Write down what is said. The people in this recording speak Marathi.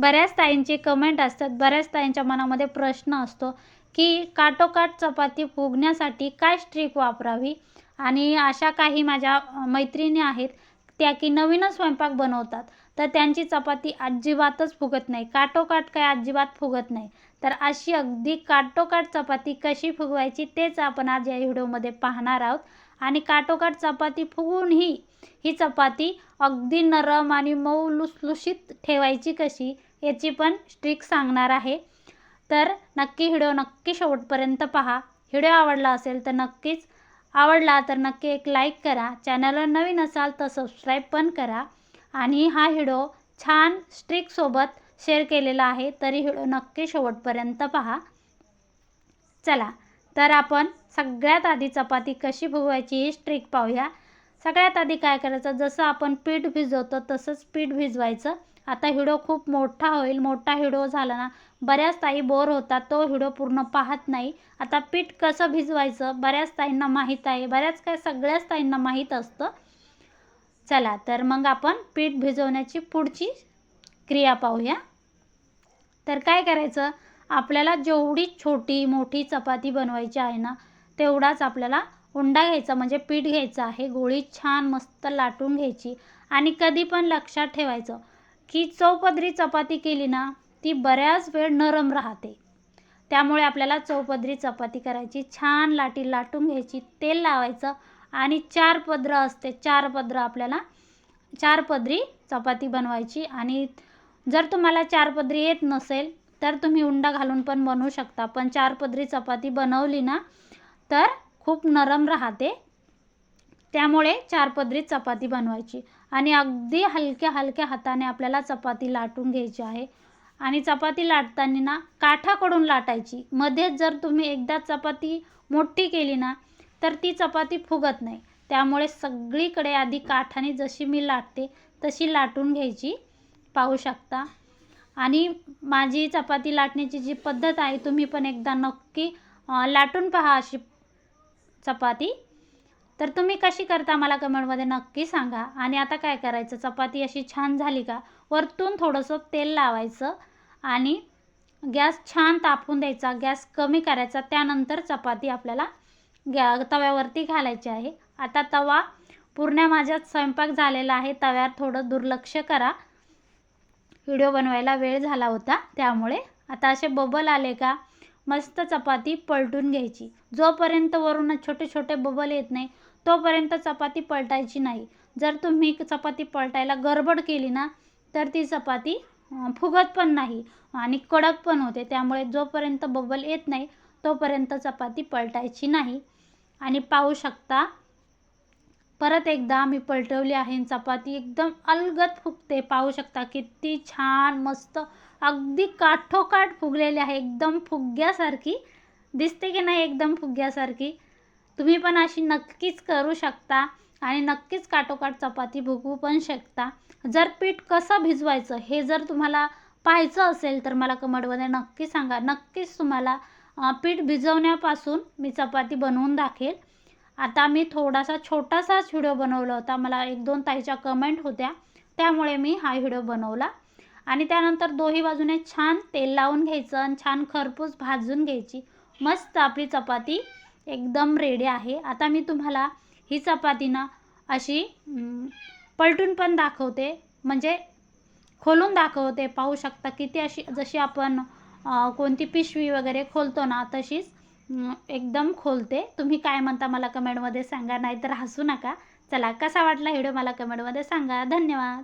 बऱ्याच ताईंचे कमेंट असतात. बऱ्याच ताईंच्या मनामध्ये प्रश्न असतो की काटोकाट चपाती फुगण्यासाठी काय स्ट्रिक वापरावी? आणि अशा काही माझ्या मैत्रिणी आहेत त्या की नवीनच स्वयंपाक बनवतात. तर त्यांची चपाती अजिबातच फुगत नाही. काटोकाट काय अजिबात फुगत नाही. तर अशी अगदी काटोकाट चपाती कशी फुगवायची तेच आपण आज या व्हिडिओमध्ये पाहणार आहोत. आणि काटोकाट चपाती फुगूनही ही चपाती अगदी नरम आणि मऊ लुसलुशीत ठेवायची कशी? याची पण ट्रिक सांगणार आहे. तर नक्की व्हिडिओ नक्की शेवटपर्यंत पहा. व्हिडिओ आवडला असेल तर नक्कीच आवडला तर नक्की एक लाईक करा. चॅनलवर नवीन असाल तर सबस्क्राईब पण करा. आणि हा व्हिडिओ छान स्ट्रिकसोबत शेअर केलेला आहे तरी व्हिडिओ नक्की शेवटपर्यंत पहा. चला तर आपण सगळ्यात आधी चपाती कशी फुगवायची ही स्ट्रिक पाहूया. सगळ्यात आधी काय करायचं? जसं आपण पीठ भिजवतो तसंच पीठ भिजवायचं. आता हिडो खूप मोठा होईल मोठा हिडो झाला ना बऱ्याच ताई बोर होतात तो हिडो पूर्ण पाहत नाही. आता पीठ कसं भिजवायचं बऱ्याच ताईंना माहीत आहे बऱ्याच काय सगळ्याच ताईंना माहीत असतं. चला तर मग आपण पीठ भिजवण्याची पुढची क्रिया पाहूया. तर काय करायचं आपल्याला जेवढी छोटी मोठी चपाती बनवायची आहे ना तेवढाच आपल्याला उंडा घ्यायचा म्हणजे पीठ घ्यायचं आहे गोळी छान मस्त लाटून घ्यायची. आणि कधी पण लक्षात ठेवायचं की चौपदरी चपाती केली ना ती बऱ्याच वेळ नरम राहते. त्यामुळे आपल्याला चौपदरी चपाती करायची छान लाटी लाटून घ्यायची तेल लावायचं आणि चार पदरं असते चार पदरं आपल्याला चार पदरी चपाती बनवायची. आणि जर तुम्हाला चार पदरी येत नसेल तर तुम्ही उंडा घालून पण बनवू शकता. पण चार पदरी चपाती बनवली ना तर खूप नरम राहते. त्यामुळे चार पदरीत चपाती बनवायची. आणि अगदी हलक्या हलक्या हाताने आपल्याला चपाती लाटून घ्यायची आहे. आणि चपाती लाटताना ना काठाकडून लाटायची. मध्येच जर तुम्ही एकदा चपाती मोठी केली ना तर ती चपाती फुगत नाही. त्यामुळे सगळीकडे आधी काठाने जशी मी लाटते तशी लाटून घ्यायची. पाहू शकता. आणि माझी चपाती लाटण्याची जी पद्धत आहे तुम्ही पण एकदा नक्की लाटून पहा अशी चपाती. तर तुम्ही कशी करता मला कमेंटमध्ये नक्की सांगा. आणि आता काय करायचं? चपाती अशी छान झाली का? वरतून थोडंसं तेल लावायचं आणि गॅस छान तापून द्यायचा. गॅस कमी करायचा. त्यानंतर चपाती आपल्याला गॅ तव्यावरती घालायची आहे. आता तवा पूर्ण माझ्यात स्वयंपाक झालेला आहे. तव्यावर थोडं दुर्लक्ष करा. व्हिडिओ बनवायला वेळ झाला होता त्यामुळे. आता असे बबल आले का? मस्त चपाती पलटून घ्यायची. जोपर्यंत वरून छोटे छोटे बबल येत नाही तोपर्यंत चपाती पलटायची नाही. जर तुम्ही चपाती पलटायला गडबड केली ना तर ती चपाती फुगत पण नाही आणि कडक पण होते. त्यामुळे जोपर्यंत बबल येत नाही तोपर्यंत चपाती पलटायची नाही. आणि पाहू शकता परत एकदा मी पलटवली आहे चपाती एकदम अलगद फुगते. पाहू शकता किती छान मस्त अगदी काठोकाठ फुगलेली आहे. एकदम फुग्यासारखी दिसते की नाही एकदम फुग्यासारखी तुम्ही पण अशी नक्कीच करू शकता आणि नक्कीच काटोकाट चपाती भुगवू पण शकता. जर पीठ कसं भिजवायचं हे जर तुम्हाला पाहायचं असेल तर मला कमेंटमध्ये नक्की सांगा. नक्कीच तुम्हाला पीठ भिजवण्यापासून मी चपाती बनवून दाखेल. आता मी थोडासा छोटासाच व्हिडिओ बनवला होता. मला एक दोन ताईच्या कमेंट होत्या. त्यामुळे मी हा व्हिडिओ बनवला. आणि त्यानंतर दोही बाजूने छान तेल लावून घ्यायचं आणि छान खरपूस भाजून घ्यायची. मस्त आपली चपाती एकदम रेडी आहे. आता मी तुम्हाला ही चपाती ना अशी पलटून पण दाखवते. म्हणजे खोलून दाखवते. पाहू शकता किती अशी जशी आपण कोणती पिशवी वगैरे खोलतो ना तशीच एकदम खोलते. तुम्ही काय म्हणता मला कमेंटमध्ये सांगा नाहीतर हसू नका. चला कसा वाटला व्हिडिओ मला कमेंटमध्ये सांगा. धन्यवाद.